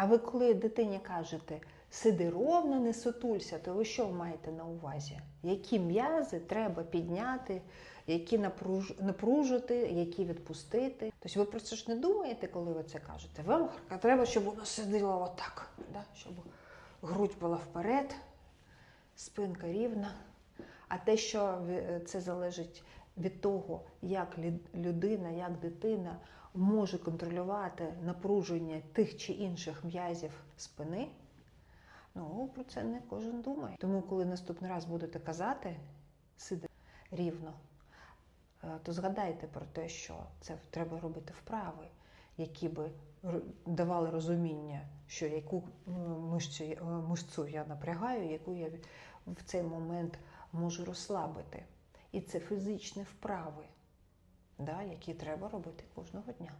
А ви коли дитині кажете сиди ровно, не сутулься, то ви що маєте на увазі? Які м'язи треба підняти, які напруж... напружити, які відпустити? Тобто ви про це ж не думаєте, коли ви це кажете? Вам треба, щоб воно сиділо отак, да? щоб грудь була вперед, спинка рівна. А те, що е, це залежить від того, як людина, як дитина може контролювати напруження тих чи інших м'язів спини, ну про це не кожен думає. Тому, коли наступний раз будете казати сиди рівно, е, то згадайте про те, що це треба робити вправи, які би давали розуміння, що яку мишцю, е, мишцю я напрягаю, яку я в цей момент можу розслабити. І це фізичні вправи, да, які треба робити кожного дня.